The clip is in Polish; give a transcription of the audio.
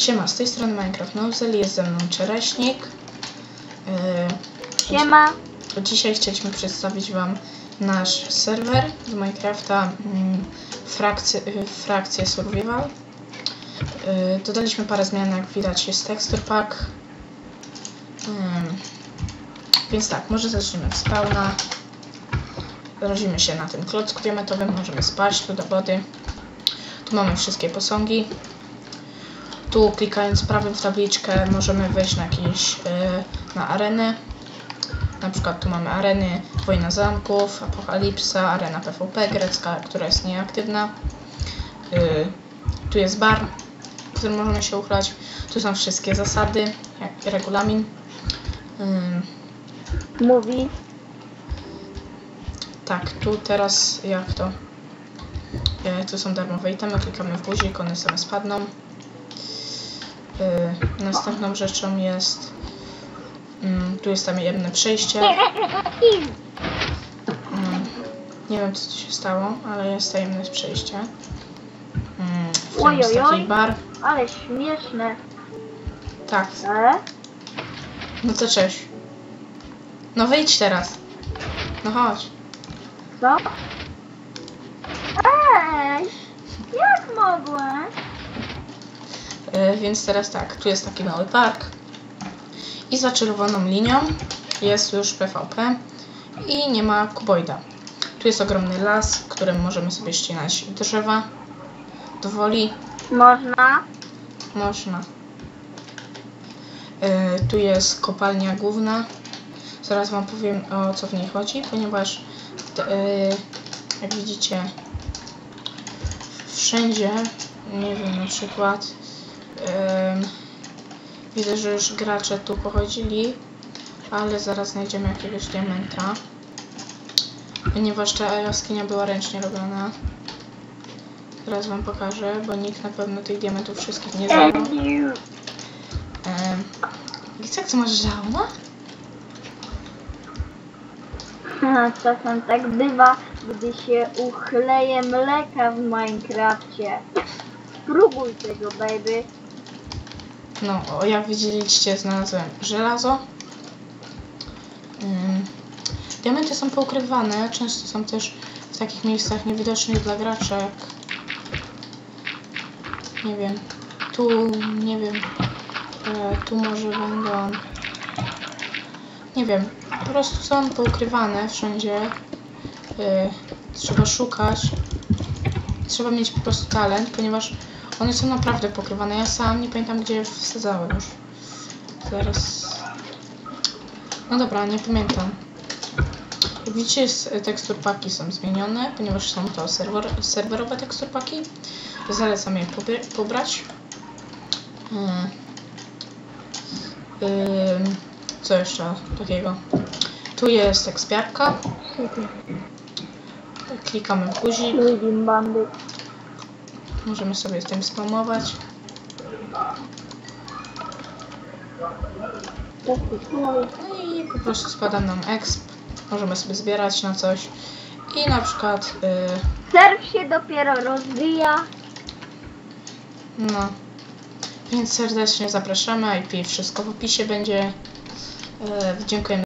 Siema, z tej strony Minecraft Nozel, jest ze mną Czereśnik. Yy, Siema. Dzisiaj chcieliśmy przedstawić Wam nasz serwer z Minecrafta mm, frakcję, y, frakcję Survival. Y, Dodaliśmy parę zmian, jak widać jest texture pack. Ym, Więc tak, może zaczniemy od spawna. Rozimy się na tym klocku diamentowym, możemy spaść tu do wody. Tu mamy wszystkie posągi. Tu klikając prawym w tabliczkę możemy wejść na jakieś, y, na arenę. Na przykład tu mamy areny Wojna Zamków, Apokalipsa, Arena PvP grecka, która jest nieaktywna. Yy, tu jest bar, w którym możemy się uchlać. Tu są wszystkie zasady, jak regulamin. Yy, Mówi. tak, tu teraz jak to? Tu są darmowe itemy, klikamy w guzik, one same spadną. Yy, następną rzeczą jest mm, tu jest tam jedno przejście. Mm, Nie wiem co tu się stało, ale jest tajemne przejście. Mm, jest taki bar. Ale śmieszne. Tak, E? no to cześć. No wyjdź teraz. No chodź. Co? Ej! Jak mogłeś? Y, więc teraz tak, tu jest taki mały park. I za czerwoną linią jest już PvP i nie ma kuboida. Tu jest ogromny las, w którym możemy sobie ścinać drzewa. Dowoli Można. Można. Y, tu jest kopalnia główna. Zaraz Wam powiem o co w niej chodzi, ponieważ t- y, jak widzicie wszędzie, nie wiem, na przykład widzę, że już gracze tu pochodzili, ale zaraz znajdziemy jakiegoś diamenta. Ponieważ ta jaskinia była ręcznie robiona. Teraz wam pokażę, bo nikt na pewno tych diamentów wszystkich nie zna. Um, Licek, co masz żałna? Czasem tak bywa, gdy się uchleje mleka w Minecrafcie. Spróbuj tego, baby. No, o, jak widzieliście, znalazłem żelazo. Ym, diamenty są poukrywane, często są też w takich miejscach niewidocznych dla gracza, jak nie wiem, tu, nie wiem, e, tu może będą, nie wiem, po prostu są poukrywane wszędzie. E, trzeba szukać, trzeba mieć po prostu talent, ponieważ one są naprawdę pokrywane. Ja sam nie pamiętam, gdzie je wsadzałem już. Zaraz. No dobra, nie pamiętam. Jak widzicie, teksturpaki są zmienione, ponieważ są to serwer, serwerowe teksturpaki. Zalecam je pobrać. Hmm. Ym, co jeszcze takiego? Tu jest ekspiarka. Klikamy w guzik. Możemy sobie z tym spamować. No i po prostu spada nam exp. Możemy sobie zbierać na coś. I na przykład, y, Serw się dopiero rozwija. no. Więc serdecznie zapraszamy. IP wszystko w opisie będzie. Y, dziękujemy.